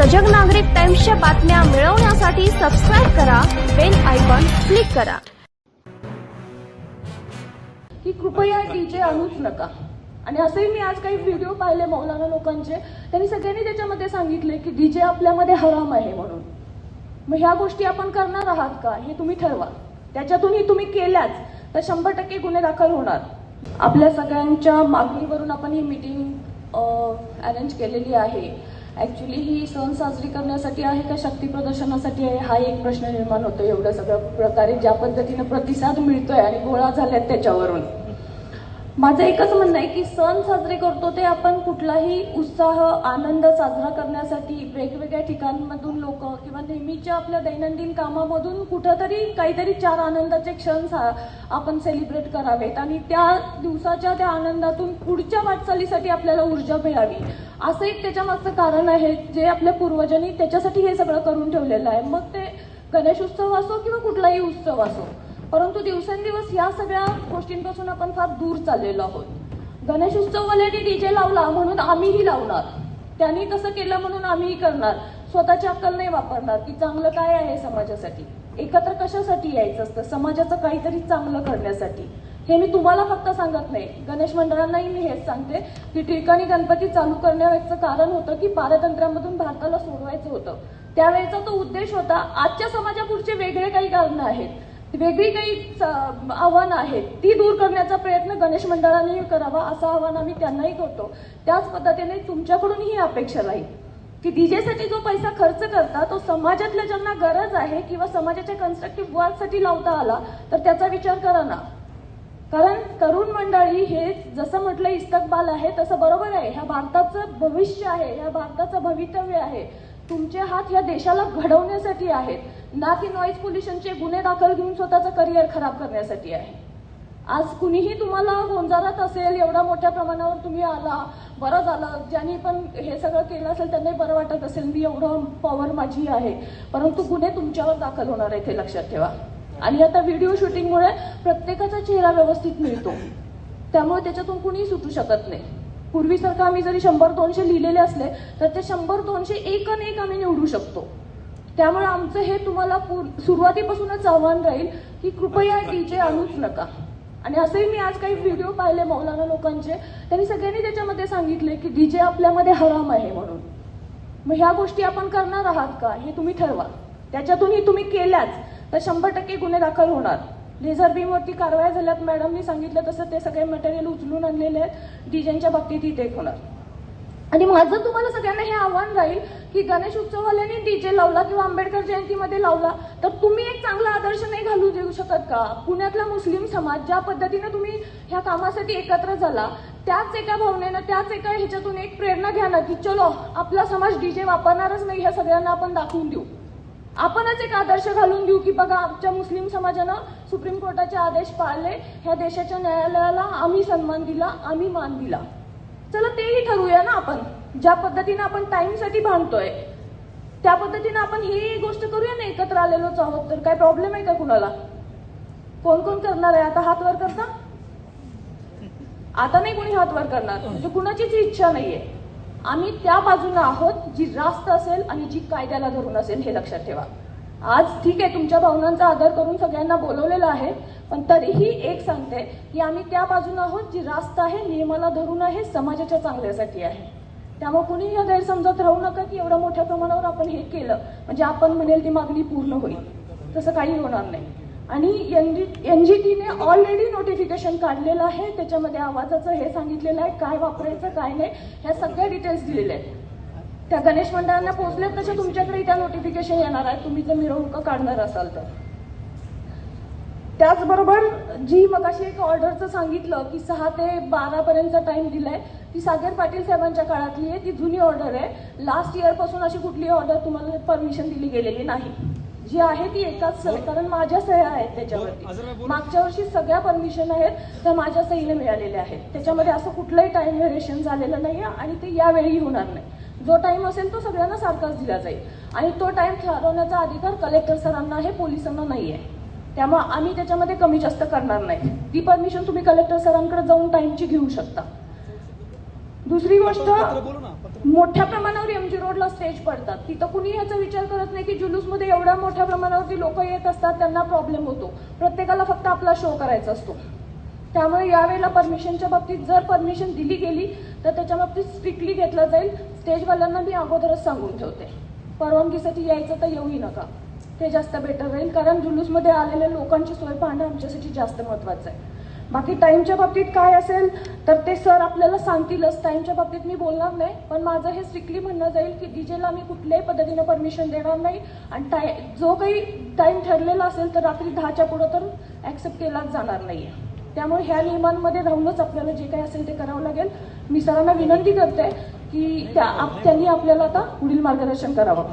सजग नागरिक टाइम्सच्या बातम्या मिळवण्यासाठी सबस्क्राईब करा बेल आयकॉन क्लिक करा. की कृपया डीजे आणूच नका. आणि असेही मी आज काही व्हिडिओ पाहिले मौलाना लोकांचे. त्यांनी सगळ्यांनी त्याच्यामध्ये सांगितले की डीजे आपल्यामध्ये हराम आहे म्हणून. मग ह्या गोष्टी आपण करणार आहात का? हे तुम्ही ठरवा. त्याच्यातूनही तुम्ही केल्याच तर शंभर टक्के गुन्हे दाखल होणार. आपल्या सगळ्यांच्या मागणीवरून आपण ही मीटिंग अरेंज केलेली आहे. ऍक्च्युली ही सण साजरी करण्यासाठी आहे का शक्ती प्रदर्शनासाठी आहे? हा एक प्रश्न निर्माण होतो एवढं सगळ्या प्रकारे ज्या पद्धतीनं प्रतिसाद मिळतोय आणि गोळा झाल्यात त्याच्यावरून. माझं एकच म्हणणं आहे की सण साजरे करतो ते आपण कुठलाही उत्साह आनंद साजरा करण्यासाठी वेगवेगळ्या ठिकाणमधून लोक किंवा नेहमीच्या आपल्या दैनंदिन कामामधून कुठंतरी काहीतरी चार आनंदाचे क्षण सा- आपण सेलिब्रेट करावेत. आणि त्या दिवसाच्या त्या आनंदातून पुढच्या वाटचालीसाठी आपल्याला ऊर्जा मिळावी. असं एक त्याच्यामागचं कारण आहे जे आपल्या पूर्वजांनी त्याच्यासाठी हे सगळं करून ठेवलेलं आहे. मग ते गणेश उत्सव असो किंवा कुठलाही उत्सव असो परंतु दिवसेंदिवस या सगळ्या गोष्टींपासून आपण फार दूर चाललेलो आहोत. गणेश उत्सववाल्यांनी डीजे लावला म्हणून आम्हीही लावणार. त्यांनी तसं केलं म्हणून आम्हीही करणार. स्वतःची अक्कल नाही वापरणार. की चांगलं काय आहे समाजासाठी? एकत्र कशासाठी यायचं असतं? समाजाचं काहीतरी चांगलं करण्यासाठी. हे मी तुम्हाला फक्त सांगत नाही. गणेश मंडळांनाही मी हेच सांगते की ठिकाणी गणपती चालू करण्याचं कारण होतं की पारतंत्र्यामधून भारताला सोडवायचं होतं. त्यावेळेचा तो उद्देश होता. आजच्या समाजापुढचे वेगळे काही कारणं आहेत. वेगळी काही आव्हानं आहेत. ती दूर करण्याचा प्रयत्न गणेश मंडळाने करावा असं आव्हान आम्ही त्यांनाही करतो. त्याच पद्धतीने तुमच्याकडून ही अपेक्षा राहील की डीजेसाठी जो पैसा खर्च करता तो समाजातल्या ज्यांना गरज आहे किंवा समाजाच्या कन्स्ट्रक्टिव्ह वर्कसाठी लावता आला तर त्याचा विचार करा ना. कारण तरुण मंडळी हे जसं म्हटलं इस्तकबाल आहे तसं बरोबर आहे. ह्या भारताचं भविष्य आहे ह्या भारताचं भवितव्य आहे. तुमचे हात या देशाला घडवण्यासाठी आहेत. ना की नॉईज पोल्युशनचे गुन्हे दाखल घेऊन स्वतःचं करिअर खराब करण्यासाठी आहे. आज कुणीही तुम्हाला गोंजारात असेल एवढ्या मोठ्या प्रमाणावर तुम्ही आला बरं झालं. ज्यांनी पण हे सगळं केलं असेल त्यांनाही बरं वाटत असेल मी एवढं पॉवर माझी आहे. परंतु गुन्हे तुमच्यावर दाखल होणार आहेत हे लक्षात ठेवा. आणि आता व्हिडिओ शूटिंगमुळे प्रत्येकाचा चेहरा व्यवस्थित मिळतो. त्यामुळे त्याच्यातून कुणीही सुटू शकत नाही. पूर्वीसारखं आम्ही जरी शंभर दोनशे लिहिलेले असले तर ते शंभर दोनशे एक आणि एक आम्ही निवडू शकतो. त्यामुळे आमचं हे तुम्हाला सुरुवातीपासूनच आव्हान राहील की कृपया डीजे आणूच नका. आणि असेही मी आज काही व्हिडिओ पाहिले मौलाना लोकांचे त्यांनी सगळ्यांनी त्याच्यामध्ये सांगितले की डीजे आपल्यामध्ये हराम आहे म्हणून. मग ह्या गोष्टी आपण करणार आहात का? हे तुम्ही ठरवा. त्याच्यातूनही तुम्ही केल्याच तर शंभर टक्के गुन्हे दाखल होणार. लेझर बीमवरती कारवाया झाल्यात. मॅडमनी सांगितलं तसं ते सगळे मटेरियल उचलून आणलेले आहेत. डीजेंच्या बाबतीत इथे होणार. आणि माझं तुम्हाला सगळ्यांना हे आव्हान राहील की गणेश उत्सववाल्यांनी डीजे लावला किंवा आंबेडकर जयंतीमध्ये लावला तर तुम्ही एक चांगला आदर्श नाही घालू देऊ शकत का? पुण्यातला मुस्लिम समाज ज्या पद्धतीने तुम्ही ह्या कामासाठी एकत्र झाला त्याच एका भावनेनं त्याच एका ह्याच्यातून एक प्रेरणा घ्या ना की चलो आपला समाज डीजे वापरणारच नाही ह्या सगळ्यांना आपण दाखवून देऊ. आपणच एक आदर्श घालून देऊ की बघा आमच्या मुस्लिम समाजानं सुप्रीम कोर्टाचे आदेश पाळले ह्या देशाच्या न्यायालयाला आम्ही सन्मान दिला आम्ही मान दिला. चला तेही ठरवूया ना आपण. ज्या पद्धतीनं आपण टाइमसाठी भांडतोय त्या पद्धतीनं आपण ही गोष्ट करूया ना एकत्र आलेलोच आहोत. तर काय प्रॉब्लेम आहे का कुणाला? कोण कोण करणार आहे? आता हात वर करता? आता नाही कोणी हात वर करणार. म्हणजे कुणाचीच इच्छा नाहीये. आम्ही त्या बाजूनं आहोत जी रास्त असेल आणि जी कायद्याला धरून असेल हे लक्षात ठेवा. आज ठीक आहे तुमच्या भावनांचा आदर करून सगळ्यांना बोलवलेलं आहे पण तरीही एक सांगते की आम्ही त्या बाजूनं आहोत जी रास्त आहे नियमाला धरून आहे समाजाच्या चांगल्यासाठी आहे. त्यामुळे कुणी या गैरसमजात राहू नका की एवढ्या मोठ्या प्रमाणावर आपण हे केलं. म्हणजे आपण म्हणेल ती मागणी पूर्ण होईल. तसं काही होणार नाही. आणि एन जी टीने ऑलरेडी नोटिफिकेशन काढलेलं आहे. त्याच्यामध्ये आवाजाचं हे सांगितलेलं आहे. काय वापरायचं काय नाही ह्या सगळ्या डिटेल्स दिलेल्या आहेत. त्या गणेश मंडळांना पोहोचल्यात तशा तुमच्याकडे त्या नोटिफिकेशन येणार आहे. तुम्ही जर मिरवणूक काढणार असाल तर. त्याचबरोबर जी मगाशी एक ऑर्डरचं सांगितलं की सहा ते बारा पर्यंतचा टाइम दिलाय ती सागर पाटील साहेबांच्या काळातली आहे. ती जुनी ऑर्डर आहे. लास्ट इयरपासून अशी कुठली ऑर्डर तुम्हाला परमिशन दिली गेलेली नाही. जी आहे ती एकाच सही कारण माझ्या सह्या आहेत त्याच्यावरती. मागच्या वर्षी सगळ्या परमिशन आहेत त्या माझ्या सहीने मिळालेल्या आहेत. त्याच्यामध्ये असं कुठलंही टाइम व्हेरिएशन झालेलं नाही आणि ते यावेळी होणार नाही. जो टाइम असेल तो सगळ्यांना सारखाच दिला जाईल. आणि तो टाइम ठरवण्याचा अधिकार कलेक्टर सरांना आहे पोलिसांना नाही आहे त्यामुळे आम्ही त्याच्यामध्ये कमी जास्त करणार नाही. ती परमिशन तुम्ही कलेक्टर सरांकडे जाऊन टाइमची घेऊ शकता. दुसरी गोष्ट मोठ्या प्रमाणावर एमजी रोडला स्टेज पडतात. तिथं कुणी याचा विचार करत नाही की जुलूसमध्ये एवढ्या मोठ्या प्रमाणावरती लोक येत असतात त्यांना प्रॉब्लेम होतो. प्रत्येकाला फक्त आपला शो करायचा असतो. त्यामुळे यावेळेला परमिशनच्या बाबतीत जर परमिशन दिली गेली तर त्याच्या बाबतीत स्ट्रिक्टली घेतलं जाईल. स्टेजवाल्यांना मी अगोदरच सांगून ठेवते. परवानगीसाठी यायचं तर येऊही नका. ते जास्त बेटर राहील. कारण जुलूसमध्ये आलेल्या लोकांची सोय पाहणं आमच्यासाठी जास्त महत्वाचं आहे. बाकी टाईमच्या बाबतीत काय असेल तर ते सर आपल्याला सांगतीलच. टाईमच्या बाबतीत मी बोलणार नाही पण माझं हे स्ट्रिक्टली म्हणणं जाईल की डीजेला मी कुठल्याही पद्धतीनं परमिशन देणार नाही. आणि टाय जो काही टाईम ठरलेला असेल तर रात्री दहाच्या पुढं तर ॲक्सेप्ट केलाच जाणार नाहीये. त्यामुळे ह्या नियमांमध्ये राहूनच आपल्याला जे काही असेल ते करावं लागेल. मी सरांना विनंती करते की त्या आप- त्यांनी आपल्याला आता पुढील मार्गदर्शन करावं.